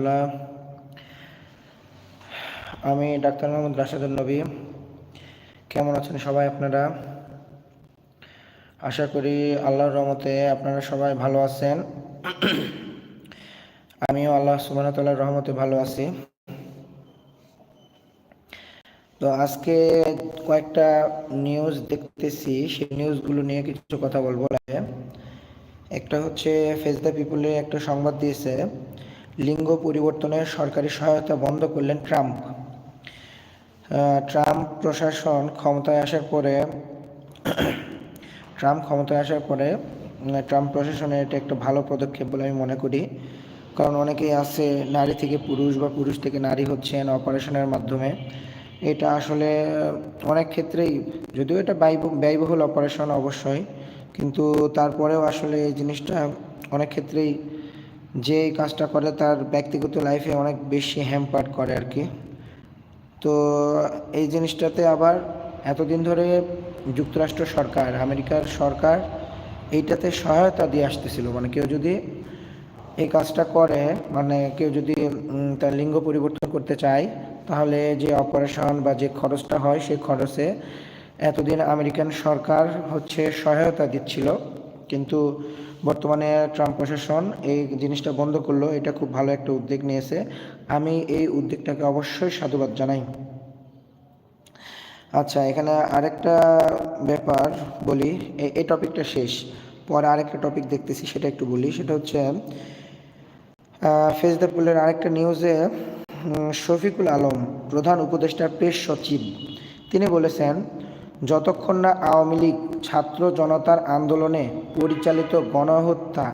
রহমতুল্লাহ আমি ডাক্তার মোহাম্মদ রাশাদুল নবী। কেমন আছেন সবাই আপনারা? আশা করি আল্লাহর রহমতে আপনারা সবাই ভালো আছেন। আমিও আল্লাহ সুবাহতাল্লাহর রহমতে ভালো আছি। তো আজকে কয়েকটা নিউজ দেখতেছি। সেই নিউজগুলো নিয়ে কিছু কথা বলব। একটা হচ্ছে ফেস দ্য পিপুলে একটা সংবাদ দিয়েছে। লিঙ্গ পরিবর্তনের সরকারি সহায়তা বন্ধ করলেন ট্রাম্প। ট্রাম্প প্রশাসন ক্ষমতায় আসার পরে, ট্রাম্প ক্ষমতায় আসার পরে ট্রাম্প প্রশাসনের এটা একটা ভালো পদক্ষেপ বলে আমি মনে করি। কারণ অনেকেই আছে, নারী থেকে পুরুষ বা পুরুষ থেকে নারী হচ্ছেন অপারেশনের মাধ্যমে। এটা আসলে অনেক ক্ষেত্রেই, যদিও এটা ব্যয়বহুল অপারেশন অবশ্যই, কিন্তু তারপরেও আসলে এই জিনিসটা অনেক ক্ষেত্রেই যে এই কাজটা করে তার ব্যক্তিগত লাইফে অনেক বেশি হ্যাম্পার করে আর কি। তো এই জিনিসটাতে আবার এতদিন ধরে যুক্তরাষ্ট্র সরকার, আমেরিকার সরকার এইটাতে সহায়তা দিয়ে আসতেছিল। মানে কেউ যদি এই কাজটা করে মানে কেউ যদি তার লিঙ্গ পরিবর্তন করতে চায়, তাহলে যে অপারেশন বা যে খরচটা হয়, সেই খরচে এতদিন আমেরিকান সরকার হচ্ছে সহায়তা দিচ্ছিল। কিন্তু বর্তমানে ট্রাম্প প্রশাসন এই জিনিসটা বন্ধ করল, এটা খুব ভালো একটা উদ্যোগ নিয়েছে। আমি এই উদ্যোগটাকে অবশ্যই সাধুবাদ জানাই। আচ্ছা এখানে আরেকটা ব্যাপার বলি এই টপিকটা শেষ। পরে আরেকটা টপিক দেখতেছি, সেটা একটু বলি। সেটা হচ্ছে দ্য পুলের আরেকটা নিউজে শফিকুল আলম, প্রধান উপদেষ্টা, প্রেস সচিব, তিনি বলেছেন যতক্ষণ না আওয়ামী লীগ ছাত্র জনতার আন্দোলনে পরিচালিত গণহত্যা,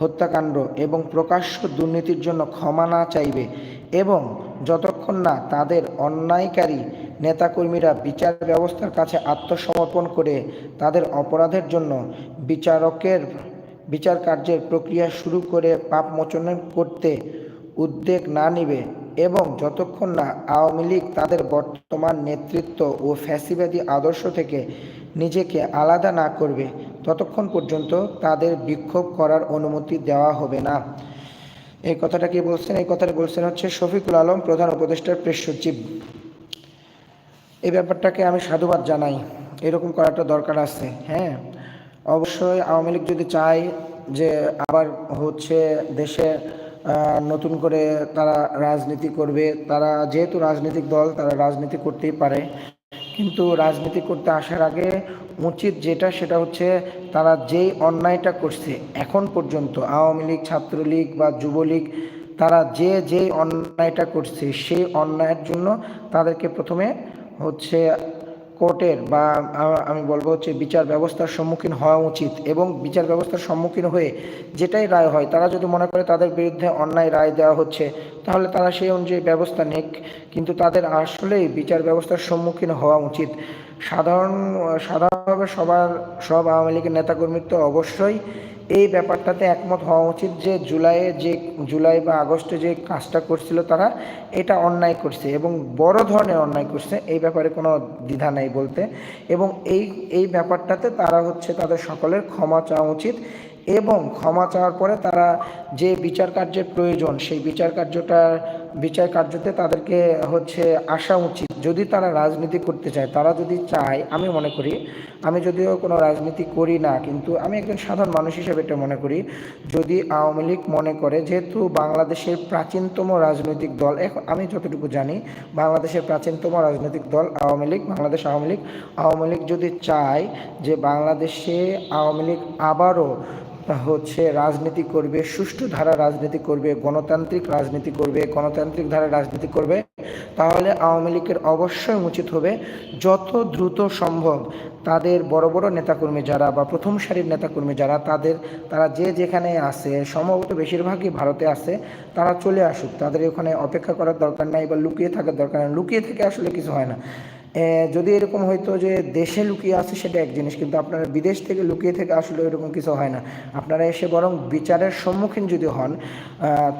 হত্যাকাণ্ড এবং প্রকাশ্য দুর্নীতির জন্য ক্ষমা না চাইবে এবং যতক্ষণ না তাদের অন্যায়কারী নেতাকর্মীরা বিচার ব্যবস্থার কাছে আত্মসমর্পণ করে তাদের অপরাধের জন্য বিচারকের বিচার কার্যের প্রক্রিয়া শুরু করে পাপ মোচন করতে উদ্যোগ না নিবে এবং যতক্ষণ না আওয়ামী লীগ তাদের বর্তমান নেতৃত্ব ও ফ্যাসিবাদী আদর্শ থেকে নিজেকে আলাদা না করবে, ততক্ষণ পর্যন্ত তাদের বিক্ষোভ করার অনুমতি দেওয়া হবে না। এই কথাটা কি বলছেন? এই কথাটা বলছেন হচ্ছে শফিকুল আলম, প্রধান উপদেষ্টার প্রেস সচিব। এই ব্যাপারটাকে আমি সাধুবাদ জানাই। এরকম করাটা দরকার আছে হ্যাঁ। অবশ্যই আওয়ামী লীগ যদি চায় যে আবার হচ্ছে দেশে নতুন করে তারা রাজনীতি করবে। তারা যেহেতু রাজনৈতিক দল, তারা রাজনীতি করতেই পারে। কিন্তু রাজনীতি করতে আসার আগে উচিত যেটা, সেটা হচ্ছে তারা যেই অন্যায়টা করছে এখন পর্যন্ত, আওয়ামী লীগ, ছাত্রলীগ বা যুবলীগ, তারা যে যেই অন্যায়টা করছে, সেই অন্যায়ের জন্য তাদেরকে প্রথমে হচ্ছে কোর্টের বা আমি বলব হচ্ছে বিচার ব্যবস্থার সম্মুখীন হওয়া উচিত এবং বিচার ব্যবস্থার সম্মুখীন হয়ে যেটাই রায় হয়, তারা যদি মনে করে তাদের বিরুদ্ধে অন্যায় রায় দেওয়া হচ্ছে, তাহলে তারা সেই অনুযায়ী ব্যবস্থা নিক। কিন্তু তাদের আসলেই বিচার ব্যবস্থার সম্মুখীন হওয়া উচিত। সাধারণ, সাধারণভাবে সবার, সব আওয়ামী লীগের নেতাকর্মী তো অবশ্যই এই ব্যাপারটাতে একমত হওয়া উচিত যে জুলাইয়ে যে, জুলাই বা আগস্টে যে কাজটা করছিল তারা, এটা অন্যায় করছে এবং বড় ধরনের অন্যায় করছে, এই ব্যাপারে কোনো দ্বিধা নেই বলতে। এবং এই এই ব্যাপারটাতে তারা হচ্ছে তাদের সকলের ক্ষমা চাওয়া উচিত এবং ক্ষমা চাওয়ার পরে তারা যে বিচার কার্যের প্রয়োজন, সেই বিচার কার্যটার বিচার কার্যতে তাদেরকে হচ্ছে আসা উচিত। যদি তারা রাজনীতি করতে চায়, তারা যদি চায়, আমি মনে করি, আমি যদিও কোনো রাজনীতি করি না, কিন্তু আমি একজন সাধারণ মানুষ হিসেবে এটা মনে করি, যদি আওয়ামী লীগ মনে করে, যেহেতু বাংলাদেশের প্রাচীনতম রাজনৈতিক দল এখন আমি যতটুকু জানি, বাংলাদেশের প্রাচীনতম রাজনৈতিক দল আওয়ামী লীগ, বাংলাদেশ আওয়ামী লীগ আওয়ামী লীগ যদি চায় যে বাংলাদেশে আওয়ামী লীগ আবারও হচ্ছে রাজনীতি করবে, সুষ্ঠু ধারা রাজনীতি করবে, গণতান্ত্রিক রাজনীতি করবে, গণতান্ত্রিক ধারা রাজনীতি করবে, তাহলে আওয়ামী লীগের অবশ্যই উচিত হবে। যত দ্রুত সম্ভব তাদের বড় বড় নেতাকর্মী যারা বা প্রথম সারির নেতাকর্মী যারা, তাদের, তারা যে যেখানে আছে, সম্ভবত বেশিরভাগই ভারতে আছে, তারা চলে আসুক। তাদের ওখানে অপেক্ষা করার দরকার নাই বা লুকিয়ে থাকার দরকার নেই। লুকিয়ে থেকে আসলে কিছু হয় না। যদি এরকম হয়তো যে দেশে লুকিয়ে আছে সেটা এক জিনিস, কিন্তু আপনারা বিদেশ থেকে লুকিয়ে থেকে আসলে এরকম কিছু হয় না। আপনারা এসে বরং বিচারের সম্মুখীন যদি হন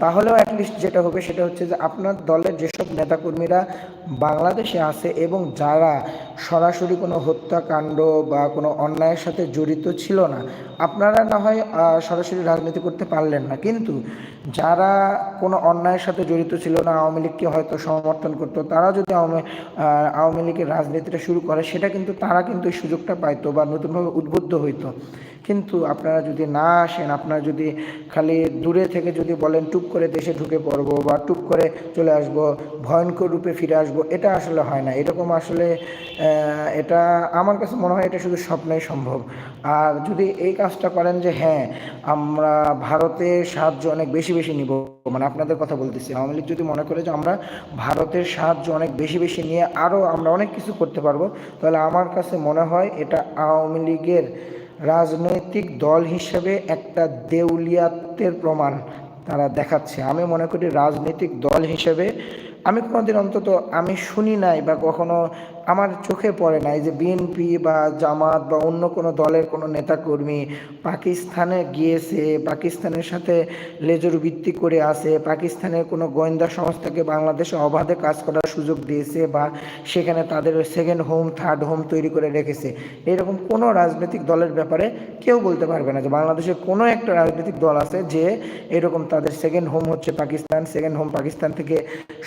তাহলেও অ্যাটলিস্ট যেটা হবে সেটা হচ্ছে যে আপনার দলের যেসব নেতাকর্মীরা বাংলাদেশে আছে এবং যারা সরাসরি কোনো হত্যাকাণ্ড বা কোনো অন্যায়ের সাথে জড়িত ছিল না, আপনারা না হয় সরাসরি রাজনীতি করতে পারলেন না। কিন্তু যারা কোনো অন্যায়ের সাথে জড়িত ছিল না, আওয়ামী লীগকে হয়তো সমর্থন করতো, তারা যদি আওয়ামী আওয়ামী লীগের রাজনীতিটা শুরু করে সেটা কিন্তু তারা কিন্তু সুযোগটা পাইতো বা নতুনভাবে উদ্বুদ্ধ হইতো। কিন্তু আপনারা যদি না আসেন, আপনারা যদি খালি দূরে থেকে যদি বলেন, টুপ করে দেশে ঢুকে পড়ব বা টুপ করে চলে আসব, ভয়ঙ্কর রূপে ফিরে আসব, এটা আসলে হয় না। এরকম আসলে এটা আমার কাছে মনে হয় এটা শুধু স্বপ্নেই সম্ভব। আর যদি এই কাজটা করেন যে হ্যাঁ আমরা ভারতের সাহায্য অনেক বেশি বেশি নিব মানে আপনাদের কথা বলতেছি, আওয়ামী লীগ যদি মনে করে যে, আমরা ভারতের সাহায্য অনেক বেশি বেশি নিয়ে আরও আমরা অনেক কিছু করতে পারব, তাহলে আমার কাছে মনে হয় এটা আওয়ামী লীগের রাজনৈতিক দল হিসেবে একটা দেউলিয়াত্বের প্রমাণ তারা দেখাচ্ছে। আমি মনে করি রাজনৈতিক দল হিসেবে, আমি কোনোদিন অন্তত আমি শুনি নাই বা কখনো আমার চোখে পড়ে নাই যে বিএনপি বা জামাত বা অন্য কোনো দলের কোনো নেতাকর্মী পাকিস্তানে গিয়েছে, পাকিস্তানের সাথে লেজর ভিত্তি করে আসে পাকিস্তানের কোনো গোয়েন্দা সংস্থাকে বাংলাদেশে অবাধে কাজ করার সুযোগ দিয়েছে বা সেখানে তাদের সেকেন্ড হোম থার্ড হোম তৈরি করে রেখেছে। এরকম কোনো রাজনৈতিক দলের ব্যাপারে কেউ বলতে পারবে না যে বাংলাদেশে কোনো একটা রাজনৈতিক দল আছে যে এরকম তাদের সেকেন্ড হোম হচ্ছে পাকিস্তান সেকেন্ড হোম পাকিস্তান থেকে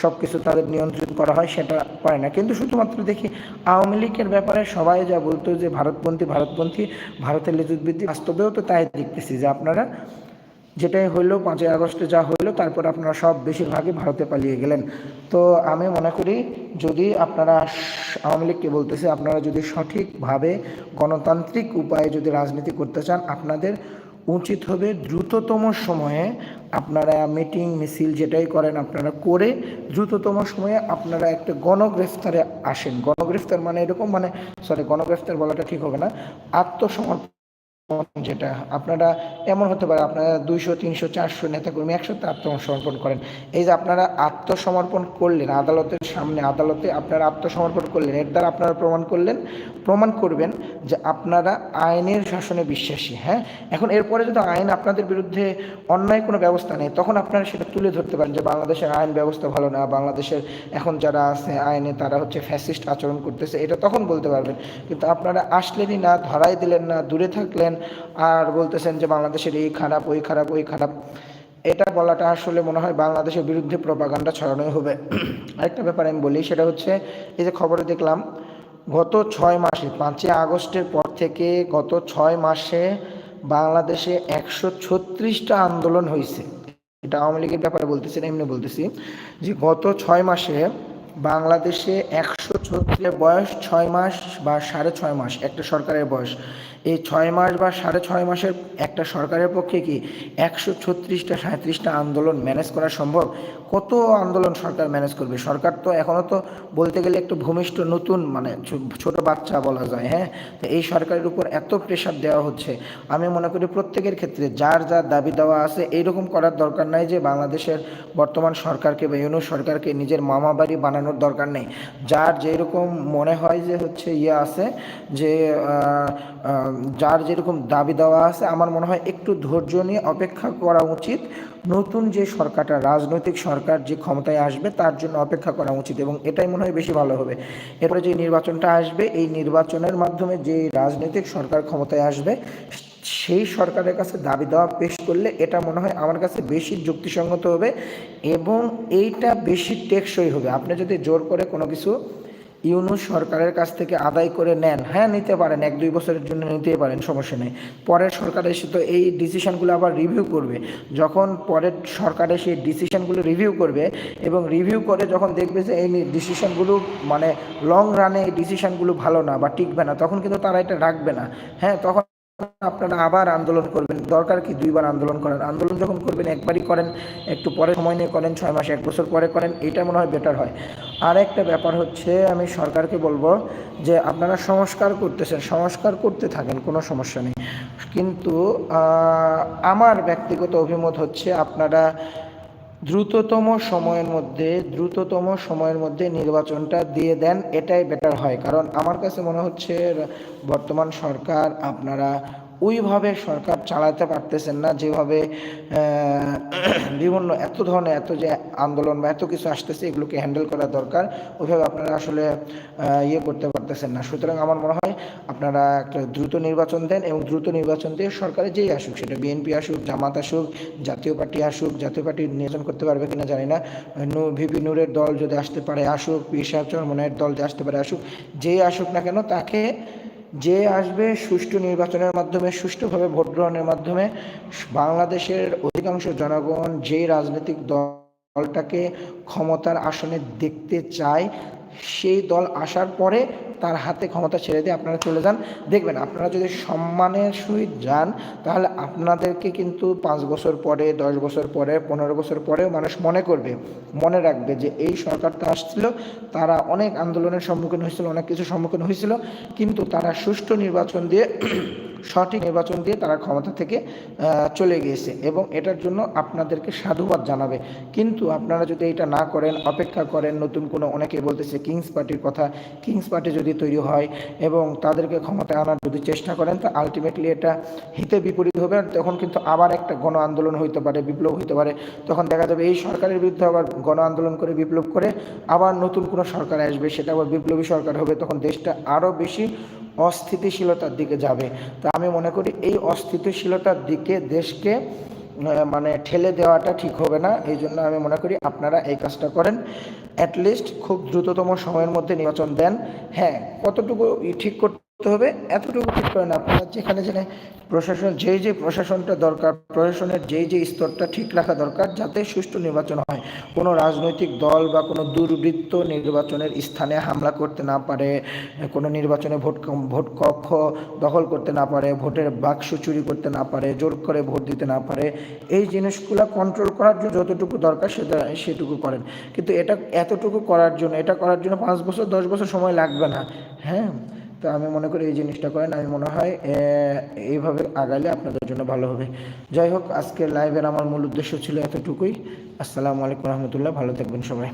সব কিছু তাদের নিয়ন্ত্রণ করা হয় সেটা পারে না। কিন্তু শুধুমাত্র দেখি আওয়ামী লীগের ব্যাপারে সবাই যা বলতো যে ভারতপন্থী ভারতপন্থী ভারতের লেজুদ্বৃত্তি বাস্তবেও তো তাই দেখতেছি যে আপনারা যেটাই হইল, পাঁচই আগস্টে যা হইল, তারপর আপনারা সব বেশিরভাগই ভারতে পালিয়ে গেলেন। তো আমি মনে করি যদি আপনারা আওয়ামী লীগকে বলতেছে, আপনারা যদি সঠিকভাবে গণতান্ত্রিক উপায়ে যদি রাজনীতি করতে চান, আপনাদের উচিত হবে দ্রুততম সময়ে আপনারা মিটিং, মিছিল যেটাই করেন আপনারা করে দ্রুততম সময়ে আপনারা একটা গণগ্রেফতারে আসেন। গণগ্রেফতার মানে এরকম মানে সরি গণগ্রেফতার বলাটা ঠিক হবে না। আত্মসমর্পণ যেটা। আপনারা, এমন হতে পারে আপনারা দুইশো, তিনশো, চারশো নেতাকর্মী একসাথে আত্মসমর্পণ করেন। এই যে আপনারা আত্মসমর্পণ করলেন, আদালতের সামনে আদালতে আপনারা আত্মসমর্পণ করলেন, এর দ্বারা আপনারা প্রমাণ করলেন, প্রমাণ করবেন যে আপনারা আইনের শাসনে বিশ্বাসী হ্যাঁ? এখন এরপরে যদি আইন আপনাদের বিরুদ্ধে অন্যায় কোনো ব্যবস্থা নেই তখন আপনারা সেটা তুলে ধরতে পারেন যে বাংলাদেশের আইন ব্যবস্থা ভালো না, বাংলাদেশের এখন যারা আছে আইনে তারা হচ্ছে ফ্যাসিস্ট আচরণ করতেছে, এটা তখন বলতে পারবেন। কিন্তু আপনারা আসলেনই না, ধরাই দিলেন না, দূরে থাকলেন আর বলতেছেন যে বাংলাদেশের এই খারাপ, ওই খারাপ ওই খারাপ। এটা বলাটা আসলে মনে হয় বাংলাদেশের বিরুদ্ধে প্রপাগান্ডা ছড়ানোই হবে। আরেকটা ব্যাপার আমি বলি, সেটা হচ্ছে, এই যে খবরে দেখলাম, গত ছয় মাসে, পাঁচই আগস্টের পর থেকে গত ছয় মাসে বাংলাদেশে একশো ছত্রিশটা আন্দোলন হয়েছে এটা আওয়ামী লীগের ব্যাপারে বলতেছি না, এমনি বলতেছি, যে গত ছয় মাসে বাংলাদেশে একশো ছত্রিশ বয়স ছয় মাস বা সাড়ে ছয় মাস, একটা সরকারের বয়স। এই ছয় মাস বা সাড়ে ছয় মাসের একটা সরকারের পক্ষে কি একশো ছত্রিশটা, সাঁত্রিশটা আন্দোলন ম্যানেজ করা সম্ভব? কত আন্দোলন সরকার ম্যানেজ করবে? সরকার তো এখনও তো বলতে গেলে একটু ভূমিষ্ঠ নতুন মানে ছোট বাচ্চা বলা যায় হ্যাঁ? তো এই সরকারের উপর এত প্রেশার দেওয়া হচ্ছে। আমি মনে করি প্রত্যেকের ক্ষেত্রে যার যার দাবি দেওয়া আছে, এইরকম করার দরকার নাই যে বাংলাদেশের বর্তমান সরকারকে বা ইউনুস সরকারকে নিজের মামা বাড়ি বানানোর দরকার নেই। যার যেরকম মনে হয় যে হচ্ছে ইয়ে আছে যে যার যেরকম দাবি দেওয়া আছে, আমার মনে হয় একটু ধৈর্য নিয়ে অপেক্ষা করা উচিত। নতুন যে সরকারটা, রাজনৈতিক সরকার যে ক্ষমতায় আসবে, তার জন্য অপেক্ষা করা উচিত এবং এটাই মনে হয় বেশি ভালো হবে। এরপরে যে নির্বাচনটা আসবে, এই নির্বাচনের মাধ্যমে যে রাজনৈতিক সরকার ক্ষমতায় আসবে, সেই সরকারের কাছে দাবি দেওয়া পেশ করলে এটা মনে হয় আমার কাছে বেশি যুক্তিসঙ্গত হবে এবং এইটা বেশি টেকসই হবে। আপনি যদি জোর করে কোনো কিছু ইউনুস সরকারের কাছ থেকে আদায় করে নেন। হ্যাঁ নিতে পারেন, এক দুই বছরের জন্য নিতে পারেন, সমস্যা নেই। পরের সরকার এসে তো এই ডিসিশনগুলো আবার রিভিউ করবে। যখন পরের সরকার এসে ডিসিশনগুলো রিভিউ করবে এবং রিভিউ করে যখন দেখবে যে এই ডিসিশনগুলো মানে লং রানে এই ডিসিশনগুলো ভালো না বা টিকবে না, তখন কিন্তু তারা এটা রাখবে না। হ্যাঁ তখন আপনারা আবার আন্দোলন করবেন। দরকার কি দুইবার আন্দোলন করেন আন্দোলন যখন করবেন, একবারই করেন, একটু পরে সময় নিয়ে করেন, ছয় মাস, এক বছর পরে করেন, এটা মনে হয় বেটার হয়। আর একটা ব্যাপার হচ্ছে, আমি সরকারকে বলব যে, আপনারা সংস্কার করতেছেন, সংস্কার করতে থাকেন, কোনো সমস্যা নেই। কিন্তু আমার ব্যক্তিগত অভিমত হচ্ছে, আপনারা দ্রুততম সময়ের মধ্যে, দ্রুততম সময়ের মধ্যে নির্বাচনটা দিয়ে দেন, এটাই বেটার হয়। কারণ আমার কাছে মনে হচ্ছে, বর্তমান সরকার আপনারা ওইভাবে সরকার চালাতে পারতেছেন না, যেভাবে বিভিন্ন এত ধরনের এত যে আন্দোলন বা এত কিছু আসতেছে, এগুলোকে হ্যান্ডেল করা দরকার, ওইভাবে আপনারা আসলে ইয়ে করতে পারতেছেন না। সুতরাং আমার মনে হয় আপনারা একটা দ্রুত নির্বাচন দেন এবং দ্রুত নির্বাচন দিয়ে সরকারে যেই আসুক, সেটা বিএনপি আসুক, জামাত আসুক, জাতীয় পার্টি আসুক, জাতীয় পার্টি নির্বাচন করতে পারবে কিনা জানি না। ভিপি নূরের দল যদি আসতে পারে, আসুক, পি সাহেব চরমনের দল যে আসতে পারে, আসুক, যেই আসুক না কেন, তাকে যে আসবে সুষ্ঠু নির্বাচনের মাধ্যমে, সুষ্ঠুভাবে ভোট গ্রহণের মাধ্যমে, বাংলাদেশের অধিকাংশ জনগণ যে রাজনৈতিক দলটাকে ক্ষমতার আসনে দেখতে চায়, সেই দল আসার পরে তার হাতে ক্ষমতা ছেড়ে দিয়ে আপনারা চলে যান। দেখবেন, আপনারা যদি সম্মানের সহিত যান, তাহলে আপনাদেরকে কিন্তু পাঁচ বছর পরে, দশ বছর পরে, পনেরো বছর পরেও মানুষ মনে করবে, মনে রাখবে যে এই সরকারটা আসছিল, তারা অনেক আন্দোলনের সম্মুখীন হয়েছিল, অনেক কিছু সম্মুখীন হয়েছিল, কিন্তু তারা সুষ্ঠু নির্বাচন দিয়ে সঠিক নির্বাচন দিয়ে তারা ক্ষমতা থেকে চলে গিয়েছে এবং এটার জন্য আপনাদেরকে সাধুবাদ জানাবে। কিন্তু আপনারা যদি এটা না করেন, অপেক্ষা করেন, নতুন কোনো অনেকে বলতেছে কিংস পার্টির কথা কিংস পার্টি যদি তৈরি হয় এবং তাদেরকে ক্ষমতায় আনার যদি চেষ্টা করেন, তো আলটিমেটলি এটা হিতে বিপরীত হবে আর তখন কিন্তু আবার একটা গণ আন্দোলন হইতে পারে, বিপ্লব হইতে পারে। তখন দেখা যাবে এই সরকারের বিরুদ্ধে আবার গণ আন্দোলন করে, বিপ্লব করে আবার নতুন কোনো সরকার আসবে, সেটা আবার বিপ্লবী সরকার হবে, তখন দেশটা আরও বেশি অস্থিতিশীলতার দিকে যাবে। তা আমি মনে করি এই অস্থিতিশীলতার দিকে দেশকে মানে ঠেলে দেওয়াটা ঠিক হবে না। এই জন্য আমি মনে করি আপনারা এই কাজটা করেন। অ্যাটলিস্ট খুব দ্রুততম সময়ের মধ্যে নির্বাচন দেন। হ্যাঁ কতটুকু ঠিক করতে করতে হবে, এতটুকু ঠিক করেন আপনারা যেখানে যেখানে প্রশাসন, যেই যে প্রশাসনটা দরকার, প্রশাসনের যেই যে স্তরটা ঠিক রাখা দরকার যাতে সুষ্ঠু নির্বাচন হয়। কোনো রাজনৈতিক দল বা কোনো দুর্বৃত্ত নির্বাচনের স্থানে হামলা করতে না পারে, কোনো নির্বাচনে ভোট ভোট কক্ষ দখল করতে না পারে, ভোটের বাক্স চুরি করতে না পারে, জোর করে ভোট দিতে না পারে, এই জিনিসগুলো কন্ট্রোল করার জন্য যতটুকু দরকার সেটা, সেটুকু করেন। কিন্তু এটা এতটুকু করার জন্য, এটা করার জন্য পাঁচ বছর, দশ বছর সময় লাগবে না। হ্যাঁ? তো আমি মনে করি এই জিনিসটা করেন, আমি মনে হয় এইভাবে আগাইলে আপনাদের জন্য ভালো হবে। যাই হোক, আজকে লাইভের আমার মূল উদ্দেশ্য ছিল এতটুকুই। আসসালামু আলাইকুম রহমতুল্লাহ, ভালো থাকবেন সবাই।